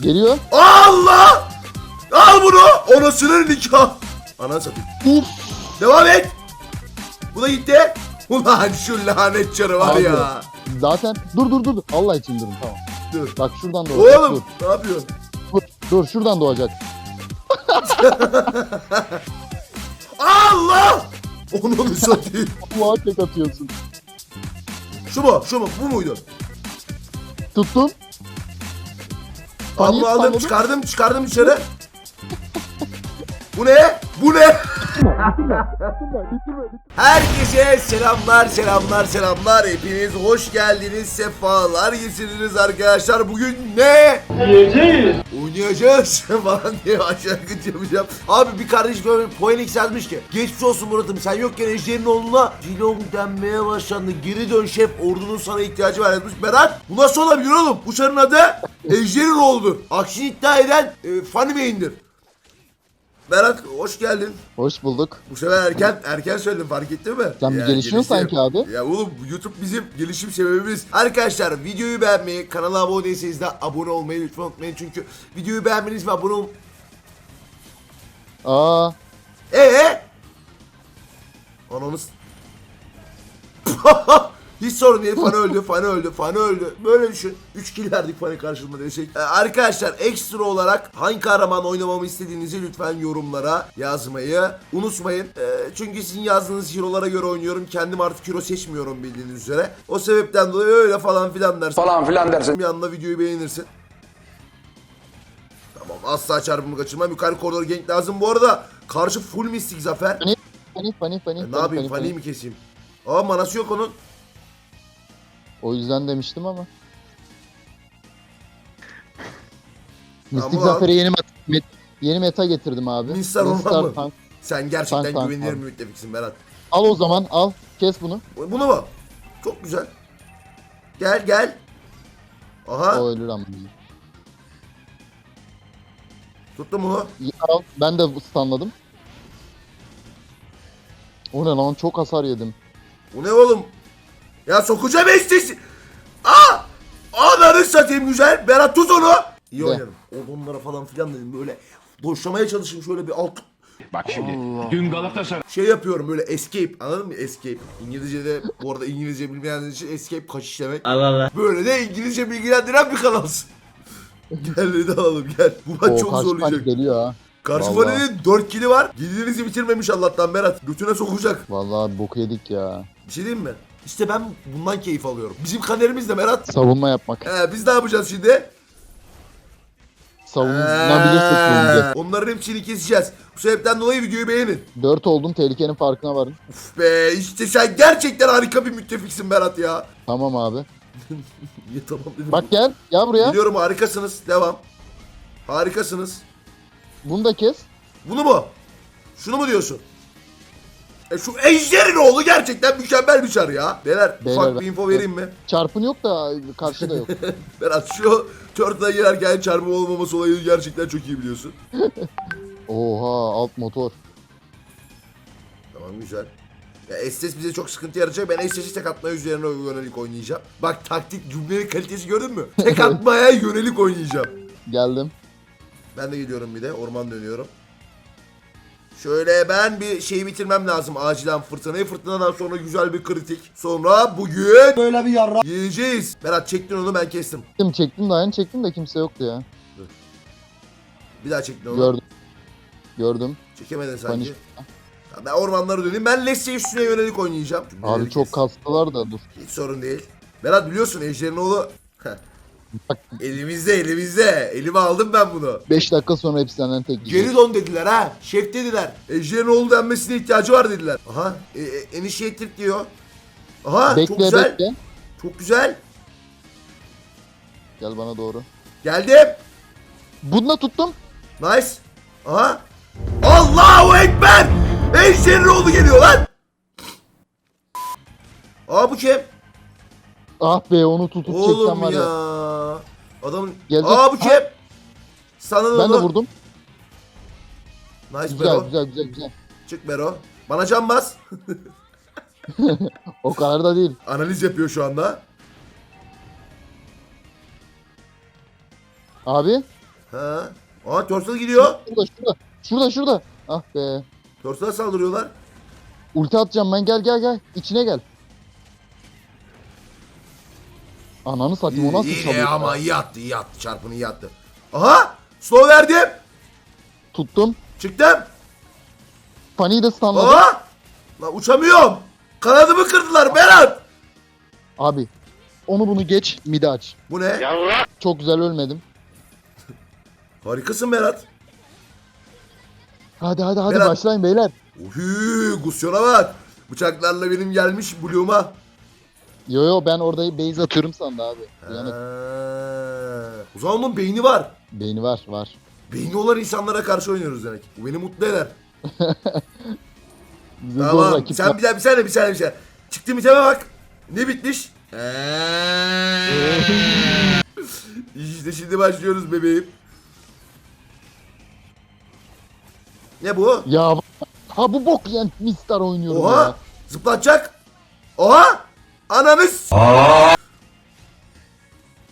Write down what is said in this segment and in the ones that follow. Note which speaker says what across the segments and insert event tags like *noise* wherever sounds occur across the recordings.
Speaker 1: Geliyor.
Speaker 2: Allah! Al bunu! Anasının nikah. Ana satayım.
Speaker 1: Uf.
Speaker 2: Devam et. Bu da gitti. Ulan şu lanet çarı var
Speaker 1: Abi.
Speaker 2: ya.
Speaker 1: Zaten dur dur dur. Allah için durun tamam.
Speaker 2: Dur.
Speaker 1: Bak şuradan doğacak.
Speaker 2: Oğlum ne yapıyorsun?
Speaker 1: Dur. Dur, dur şuradan doğacak.
Speaker 2: Allah! Onu satayım. *laughs*
Speaker 1: Allah'a tek atıyorsun.
Speaker 2: Şu mu? Şu mu? Bu muydu?
Speaker 1: Tuttum.
Speaker 2: Aldım aldım çıkardım çıkardım dışarı. Bu ne? Bu ne? Herkese selamlar selamlar selamlar. Hepiniz hoş geldiniz. Sefalar getirdiniz arkadaşlar. Bugün ne?
Speaker 3: Yiyeceğiz.
Speaker 2: Oynayacağız *laughs* falan diye başlangıç yapacağım. Abi bir kardeş böyle Poenix yazmış ki Geçmiş olsun Murat'ım sen yokken Ejder'in oğluna Cilong denmeye başlandı. Geri dön şef ordunun sana ihtiyacı var yazmış. Berat bu nasıl olabilir oğlum? Bu çarın adı Ejder'in oğludur. Aksini iddia eden e, Funny Bey'indir. Berat hoş geldin.
Speaker 1: Hoş bulduk.
Speaker 2: Bu sefer erken erken söyledim fark ettin mi?
Speaker 1: Sen bir gelişiyorsun sanki abi.
Speaker 2: Ya oğlum YouTube bizim gelişim sebebimiz. Arkadaşlar videoyu beğenmeyi, kanala abone değilseniz de abone olmayı lütfen unutmayın. Çünkü videoyu beğenmeniz ve abone ol...
Speaker 1: Aa.
Speaker 2: Ee? Anamız... *laughs* *laughs* Hiç sorun değil. Fani öldü, Fani öldü, Fani öldü. Böyle düşün. 3 kill verdik Fani karşılığında desek. Ee, arkadaşlar ekstra olarak hangi kahraman oynamamı istediğinizi lütfen yorumlara yazmayı unutmayın. Ee, çünkü sizin yazdığınız hero'lara göre oynuyorum. Kendim artık hero seçmiyorum bildiğiniz üzere. O sebepten dolayı öyle falan filan dersin.
Speaker 4: falan filan dersin.
Speaker 2: Bir anda videoyu beğenirsin. Tamam asla çarpımı kaçırmam. Yukarı koridor gank lazım. Bu arada karşı full mistik zafer.
Speaker 1: Panik panik panik panik.
Speaker 2: E, ne
Speaker 1: panik,
Speaker 2: yapayım
Speaker 1: panik,
Speaker 2: mi keseyim? Aa manası yok onun.
Speaker 1: O yüzden demiştim ama. *laughs* Mistik
Speaker 2: Tamam.
Speaker 1: Zafer'e yeni met, met- yeni meta getirdim abi.
Speaker 2: Minstar olmaz mı?
Speaker 1: tank.
Speaker 2: Sen gerçekten
Speaker 1: Tank, tank,
Speaker 2: güvenilir
Speaker 1: tank.
Speaker 2: müttefiksin Berat.
Speaker 1: Al o zaman al. Kes bunu.
Speaker 2: Bunu mu? Çok güzel. Gel gel. Aha
Speaker 1: O ölür ama.
Speaker 2: tuttum bunu.
Speaker 1: Al. Ben de stunladım. O ne lan çok hasar yedim.
Speaker 2: Bu ne oğlum? Ya sokacağım estesi. Aa! Ananı satayım güzel. Berat tut onu. İyi
Speaker 1: De.
Speaker 2: oynarım. Onlara falan filan dedim böyle. Boşlamaya çalışayım şöyle bir alt
Speaker 3: Bak şimdi dün Galatasaray
Speaker 2: şey yapıyorum böyle escape anladın mı escape İngilizce'de bu arada İngilizce bilmeyenler için escape kaçış demek Allah Allah böyle de İngilizce bilgilendiren bir kanalsın *laughs* gel de alalım gel bu maç çok
Speaker 1: karşı
Speaker 2: zorlayacak
Speaker 1: panik geliyor ha.
Speaker 2: karşı
Speaker 1: Vallahi.
Speaker 2: fanenin 4 kili var gidinizi bitirmemiş Allah'tan Berat götüne sokacak
Speaker 1: Vallahi boku yedik ya.
Speaker 2: bir şey diyeyim mi İşte ben bundan keyif alıyorum bizim kaderimiz de Berat
Speaker 1: Savunma yapmak.
Speaker 2: He, biz ne yapacağız şimdi
Speaker 1: Savunabilirsek
Speaker 2: He,
Speaker 1: önce.
Speaker 2: onların hepsini keseceğiz bu sebepten dolayı videoyu beğenin
Speaker 1: 4 oldum tehlikenin farkına varın.
Speaker 2: Uf be işte sen gerçekten harika bir müttefiksin Berat ya
Speaker 1: Tamam abi. *laughs*
Speaker 2: Ya tamam dedim.
Speaker 1: Bak gel. Gel buraya.
Speaker 2: Biliyorum harikasınız. Devam. Harikasınız.
Speaker 1: Bunu da kes.
Speaker 2: Bunu mu? Şunu mu diyorsun? E şu ejderin oğlu gerçekten mükemmel bir çar ya. Beyler,
Speaker 1: Beyler,
Speaker 2: ufak bir info vereyim mi?
Speaker 1: Çarpın yok da karşıda *laughs* yok.
Speaker 2: Berat şu turtle'a girerken çarpma olmaması olayını gerçekten çok iyi biliyorsun. *laughs*
Speaker 1: Oha alt motor.
Speaker 2: Tamam güzel. Ya Estes bize çok sıkıntı yaratacak. Ben Estes'i tek atmaya üzerine yönelik oynayacağım. Bak taktik cümlenin kalitesi gördün mü? Tek *laughs* atmaya yönelik oynayacağım.
Speaker 1: Geldim.
Speaker 2: Ben de gidiyorum bir de. Orman dönüyorum. Şöyle ben bir şeyi bitirmem lazım acilen fırtınayı. Fırtınadan sonra güzel bir kritik. Sonra bugün böyle bir yarra yiyeceğiz. Berat çektin onu ben kestim.
Speaker 1: Çektim çektim daha yeni çektim de kimse yoktu ya.
Speaker 2: Bir daha çektin onu.
Speaker 1: Gördüm. Gördüm.
Speaker 2: Çekemedin sanki.
Speaker 1: Panik.
Speaker 2: Ya Ben ormanlara döneyim. Ben Leslie üstüne yönelik oynayacağım.
Speaker 1: Abi
Speaker 2: Cümleleri
Speaker 1: çok
Speaker 2: kes.
Speaker 1: kastılar da dur.
Speaker 2: Hiç sorun değil. Berat biliyorsun Ejder'in oğlu.
Speaker 1: Bak
Speaker 2: elimizde elimizde. Elime aldım ben bunu.
Speaker 1: 5 dakika sonra hepsi senden tek.
Speaker 2: Geri dön dediler ha. Şef dediler. Ejder'in oğlu denmesine ihtiyacı var dediler. Aha. E, e, initiative diyor. Aha çok
Speaker 1: Bekle
Speaker 2: güzel.
Speaker 1: bekle.
Speaker 2: Çok güzel.
Speaker 1: Gel bana doğru.
Speaker 2: Geldim.
Speaker 1: Bunu da tuttum.
Speaker 2: Nice. Aha. Allahu Ekber. Ejder'in oğlu geliyor lan. Aa bu kim?
Speaker 1: Ah be onu tutup çeksem
Speaker 2: Oğlum
Speaker 1: var
Speaker 2: ya.
Speaker 1: ya.
Speaker 2: Adamın...
Speaker 1: Gelecek.
Speaker 2: Aa bu kim? Sana
Speaker 1: Ben de vurdum.
Speaker 2: Nice
Speaker 1: Güzel
Speaker 2: Bero.
Speaker 1: güzel güzel güzel.
Speaker 2: Çık Bero. Bana can bas. *laughs*
Speaker 1: O kadar da değil.
Speaker 2: Analiz yapıyor şu anda.
Speaker 1: Abi
Speaker 2: Ha. Aa Turtle gidiyor.
Speaker 1: Şurada şurada. Şurada şurada. Ah be.
Speaker 2: Turtle'a saldırıyorlar.
Speaker 1: Ulti atacağım ben gel gel gel. İçine gel. Ananı satayım o nasıl
Speaker 2: İyi
Speaker 1: çalıyor?
Speaker 2: ama iyi attı iyi attı. Çarpını iyi attı. Aha. Slow verdim.
Speaker 1: Tuttum.
Speaker 2: Çıktım.
Speaker 1: Paniği de stunladım.
Speaker 2: Aa. Lan uçamıyorum. Kanadımı kırdılar Berat.
Speaker 1: Abi onu bunu geç midi aç.
Speaker 2: Bu ne?
Speaker 1: Çok güzel ölmedim.
Speaker 2: Harikasın Berat.
Speaker 1: Hadi hadi hadi
Speaker 2: Berat.
Speaker 1: başlayın beyler.
Speaker 2: Uhuu Gusyon'a bak. Bıçaklarla benim gelmiş Blue'uma.
Speaker 1: Yo yo ben orada base atıyorum sandı abi. Yani.
Speaker 2: O zaman onun beyni var.
Speaker 1: beyni var var.
Speaker 2: Beyni olan insanlara karşı oynuyoruz demek. Bu beni mutlu eder. *laughs*
Speaker 1: Bize zor
Speaker 2: Tamam.
Speaker 1: rakip
Speaker 2: Sen
Speaker 1: var.
Speaker 2: bir saniye bir saniye bir saniye bir saniye. Çıktı biteme bak. Ne bitmiş? *laughs* İşte şimdi başlıyoruz bebeğim. Ne bu?
Speaker 1: Ya ha bu bok yani Mistar oynuyorum
Speaker 2: Oha!
Speaker 1: ya.
Speaker 2: Zıplatacak. Oha! Ananız!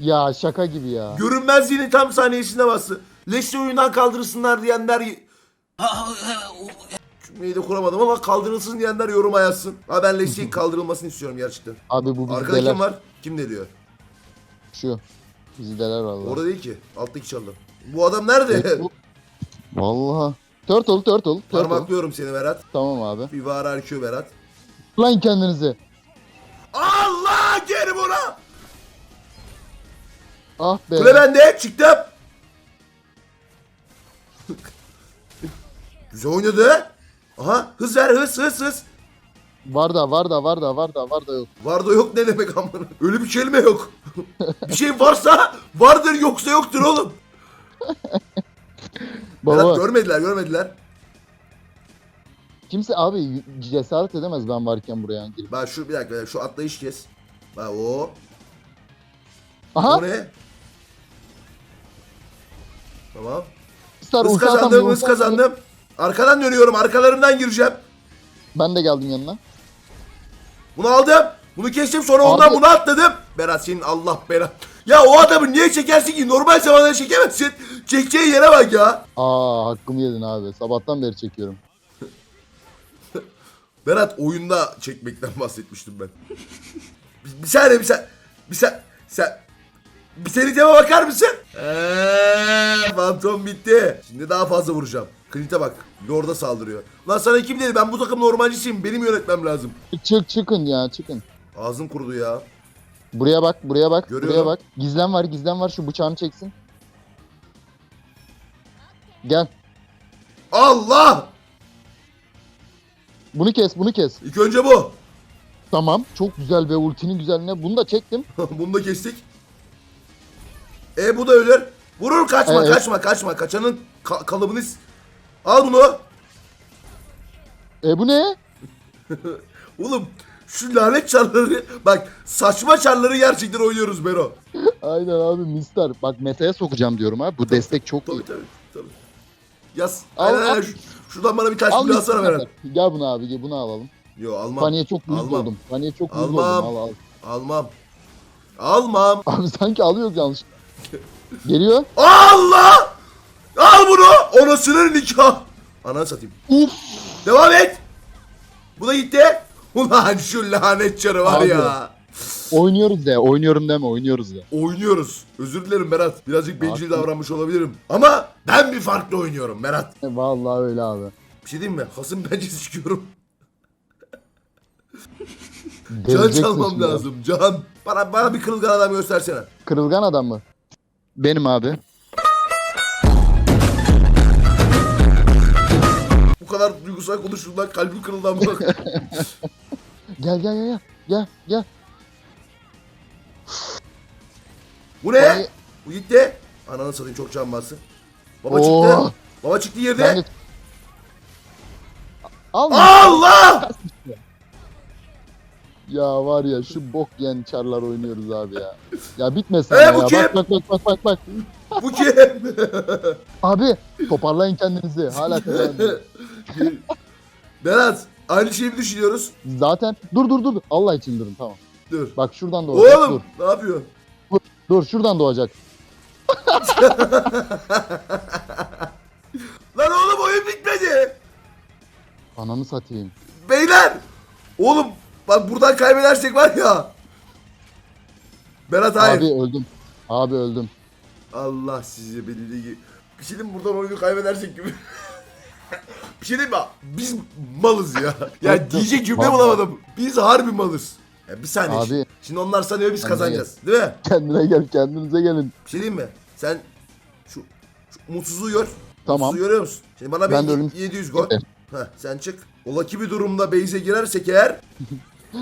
Speaker 1: Ya şaka gibi ya.
Speaker 2: Görünmezliğini tam saniyesinde bastı. Leşi oyundan kaldırırsınlar diyenler... Cümleyi de kuramadım ama kaldırılsın diyenler yoruma yazsın. Ha ben Leşi'nin *laughs* kaldırılmasını istiyorum gerçekten.
Speaker 1: Abi bu
Speaker 2: Arkada
Speaker 1: bizdeler.
Speaker 2: kim var? Kim ne diyor?
Speaker 1: Şu. Bizdeler valla.
Speaker 2: Orada değil ki. Alttaki çaldı. Bu adam nerede?
Speaker 1: Valla. Turtle turtle turtle.
Speaker 2: Parmaklıyorum seni Berat.
Speaker 1: Tamam abi.
Speaker 2: Bir var harikıyor Berat.
Speaker 1: Lan kendinizi.
Speaker 2: Buna.
Speaker 1: Ah be.
Speaker 2: Kule bende çıktım. *laughs* Güzel oynadı. Aha hız ver hız hız hız.
Speaker 1: Var da var da var da var da var da yok.
Speaker 2: Var da yok ne demek amına. Öyle bir kelime yok. *laughs* bir şey varsa vardır yoksa yoktur oğlum. *laughs* Berat
Speaker 1: Baba
Speaker 2: görmediler görmediler.
Speaker 1: kimse abi cesaret edemez ben varken buraya girip.
Speaker 2: Bak şu bir dakika bir dakika, şu atlayış kes. Bak o.
Speaker 1: Aha.
Speaker 2: O ne? Tamam.
Speaker 1: Star
Speaker 2: Hız kazandım hız kazandım. Arkadan dönüyorum arkalarından gireceğim.
Speaker 1: Ben de geldim yanına.
Speaker 2: Bunu aldım. Bunu kestim sonra ondan
Speaker 1: Abi-
Speaker 2: bunu atladım. Berat senin Allah Berat. Ya o adamı niye çekersin ki? Normal zamanda çekemezsin. Çekeceği yere bak ya.
Speaker 1: Aa hakkımı yedin abi. Sabahtan beri çekiyorum. *laughs*
Speaker 2: Berat oyunda çekmekten bahsetmiştim ben. *laughs* bir, bir saniye bir saniye. Bir saniye. Sen... Bir seniteme bakar mısın? Eee, fantom bitti. Şimdi daha fazla vuracağım. Clint'e bak. Lord'a saldırıyor. Lan sana kim dedi? Ben bu takım normalcisiyim. Benim yönetmem lazım.
Speaker 1: Çık çıkın ya çıkın.
Speaker 2: Ağzım kurudu ya.
Speaker 1: Buraya bak buraya bak
Speaker 2: Görüyorum.
Speaker 1: buraya bak. Gizlen var gizlen var şu bıçağını çeksin. Gel.
Speaker 2: Allah!
Speaker 1: Bunu kes bunu kes.
Speaker 2: İlk önce bu.
Speaker 1: Tamam çok güzel ve ultinin güzelliğine bunu da çektim. *laughs*
Speaker 2: Bunu da kestik. E bu da ölür. Vurur kaçma
Speaker 1: Evet.
Speaker 2: kaçma kaçma. Kaçanın ka- kalıbını... Al bunu.
Speaker 1: E bu ne? *laughs*
Speaker 2: Oğlum şu lanet çarları bak saçma çarları gerçekten oynuyoruz Bero. *laughs*
Speaker 1: Aynen abi Mister. Bak meta'ya sokacağım diyorum abi. Bu destek çok iyi.
Speaker 2: Tabii tabii tabii. Yaz.
Speaker 1: Al,
Speaker 2: Aynen
Speaker 1: al.
Speaker 2: Şuradan bana bir taş
Speaker 1: Al
Speaker 2: bulu atsana
Speaker 1: Mister.
Speaker 2: Berat.
Speaker 1: Gel bunu abi gel bunu alalım.
Speaker 2: Yo almam.
Speaker 1: Paniğe çok uyuz
Speaker 2: Almam.
Speaker 1: oldum. Paniğe çok uyuz oldum. Al al.
Speaker 2: Almam. Almam. *laughs*
Speaker 1: Abi sanki alıyoruz yanlış. Geliyor.
Speaker 2: Allah! Al bunu. Anasının nikah. Ananı satayım.
Speaker 1: Uf.
Speaker 2: Devam et. Bu da gitti. Ulan şu lanet çarı var
Speaker 1: Abi.
Speaker 2: ya.
Speaker 1: Oynuyoruz de. Oynuyorum deme oynuyoruz de.
Speaker 2: Oynuyoruz. Özür dilerim Berat. Birazcık bencil davranmış olabilirim. Ama ben bir farklı oynuyorum Berat.
Speaker 1: Vallahi öyle abi.
Speaker 2: Bir şey diyeyim mi? Hasım *laughs* bence çıkıyorum. Can çalmam
Speaker 1: şimdi.
Speaker 2: lazım. Can. Bana, bana bir kırılgan adam göstersene.
Speaker 1: Kırılgan adam mı? Benim abi.
Speaker 2: Bu kadar duygusal konuştuğundan kalbim kırıldı ama.
Speaker 1: Gel *laughs* gel gel gel. Gel gel.
Speaker 2: Bu ne?
Speaker 1: Yani-
Speaker 2: Bu gitti. Ananı satayım çok can bastı. Baba
Speaker 1: Oo.
Speaker 2: çıktı. Baba çıktı yerde.
Speaker 1: Ben de... Al.
Speaker 2: Allah!
Speaker 1: Ya var ya şu bok yiyen çarlar oynuyoruz abi ya. Ya bitmesin
Speaker 2: Ee, bu
Speaker 1: ya.
Speaker 2: kim?
Speaker 1: Bak bak bak bak bak bak. *laughs*
Speaker 2: Bu kim? *laughs*
Speaker 1: Abi toparlayın kendinizi. Hala. *laughs*
Speaker 2: Berat aynı şeyi düşünüyoruz?
Speaker 1: Zaten dur dur dur. Allah için durun tamam.
Speaker 2: Dur.
Speaker 1: Bak şuradan doğacak.
Speaker 2: Oğlum
Speaker 1: Dur.
Speaker 2: ne yapıyor?
Speaker 1: Dur şuradan doğacak.
Speaker 2: Lan oğlum oyun bitmedi.
Speaker 1: Ananı satayım.
Speaker 2: Beyler. Oğlum bak buradan kaybedersek var ya. Berat hayır.
Speaker 1: Abi öldüm. Abi öldüm.
Speaker 2: Allah sizi bildiği gibi. Bir şey diyeyim buradan oyunu kaybedersek gibi. bir şey diyeyim mi? Biz malız ya. *laughs* Ya diyecek cümle bulamadım. Biz harbi malız. Ya bir saniye.
Speaker 1: Abi.
Speaker 2: Şimdi onlar sanıyor biz kazanacağız. Değil mi?
Speaker 1: Kendine gel kendinize gelin.
Speaker 2: Bir şey diyeyim mi? Sen şu, şu mutsuzluğu gör.
Speaker 1: Tamam.
Speaker 2: Mutsuzluğu görüyor musun? Şimdi bana
Speaker 1: Ben
Speaker 2: bir
Speaker 1: de ölüm-
Speaker 2: 700 gol. Heh, sen çık. Ola ki bir durumda base'e girersek eğer *laughs* *gasps*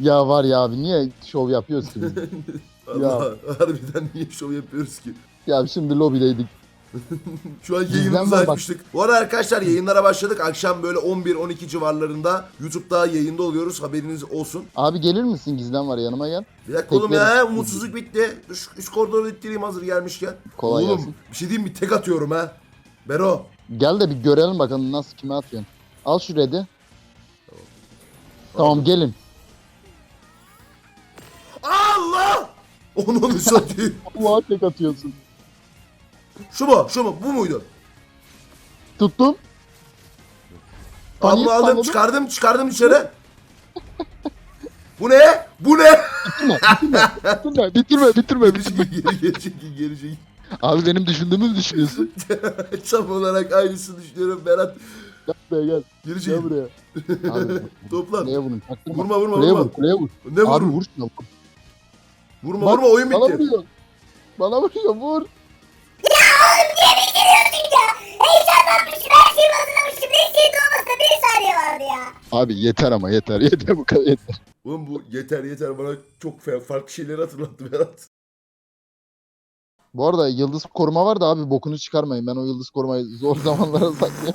Speaker 1: Ya var ya abi niye şov yapıyoruz ki *laughs* biz?
Speaker 2: Allah harbiden niye şov yapıyoruz ki?
Speaker 1: ya şimdi lobideydik. *laughs*
Speaker 2: Şu an
Speaker 1: Bizden
Speaker 2: yayınımızı
Speaker 1: bak.
Speaker 2: açmıştık. Bu arada arkadaşlar yayınlara başladık. Akşam böyle 11-12 civarlarında YouTube'da yayında oluyoruz. Haberiniz olsun.
Speaker 1: Abi gelir misin gizlen var yanıma gel.
Speaker 2: Bir dakika oğlum ya.
Speaker 1: Bekleriz.
Speaker 2: Umutsuzluk bitti. Dur şu üst koridoru ittireyim hazır gelmişken.
Speaker 1: Kolay
Speaker 2: oğlum
Speaker 1: gelsin.
Speaker 2: bir şey diyeyim mi? Tek atıyorum ha. Bero.
Speaker 1: Gel de bir görelim bakalım nasıl kime atıyorsun. Al şu red'i. Tamam gelin.
Speaker 2: Allah! Onu satayım. *laughs*
Speaker 1: Allah'a tek atıyorsun.
Speaker 2: şu mu? Şu mu? Bu muydu?
Speaker 1: Tuttum. Panik,
Speaker 2: Aldım aldım çıkardım çıkardım dışarı. Bu ne? Bu ne?
Speaker 1: Bitirme, bitirme, bitirme, bitirme.
Speaker 2: çekil geri geri çekil geri çekil.
Speaker 1: Abi benim düşündüğümü mü düşünüyorsun? *laughs*
Speaker 2: Tam olarak aynısını düşünüyorum Berat.
Speaker 1: Gel buraya gel.
Speaker 2: Geri
Speaker 1: Gel
Speaker 2: çekil.
Speaker 1: buraya. Abi *laughs*
Speaker 2: Toplan.
Speaker 1: kuleye vurun. Çaktırma.
Speaker 2: Vurma vurma
Speaker 1: Kuleye
Speaker 2: vurma.
Speaker 1: vur, kuleye vur.
Speaker 2: Ne
Speaker 1: Abi
Speaker 2: vur?
Speaker 1: vur şuna vur.
Speaker 2: Vurma
Speaker 1: Bak,
Speaker 2: vurma oyun
Speaker 1: Bana
Speaker 2: bitti.
Speaker 1: vuruyor. Bana vuruyor vur.
Speaker 4: Heyecanlanmışım her şeyi hazırlamışım. Bir şey doğmasına bir saniye vardı ya.
Speaker 1: Abi yeter ama yeter. *laughs* Yeter bu kadar yeter.
Speaker 2: Oğlum bu yeter yeter bana çok fa- farklı şeyleri hatırlattı Berat.
Speaker 1: Bu arada yıldız koruma var da abi bokunu çıkarmayın. Ben o yıldız korumayı zor *laughs* zamanlara saklayayım.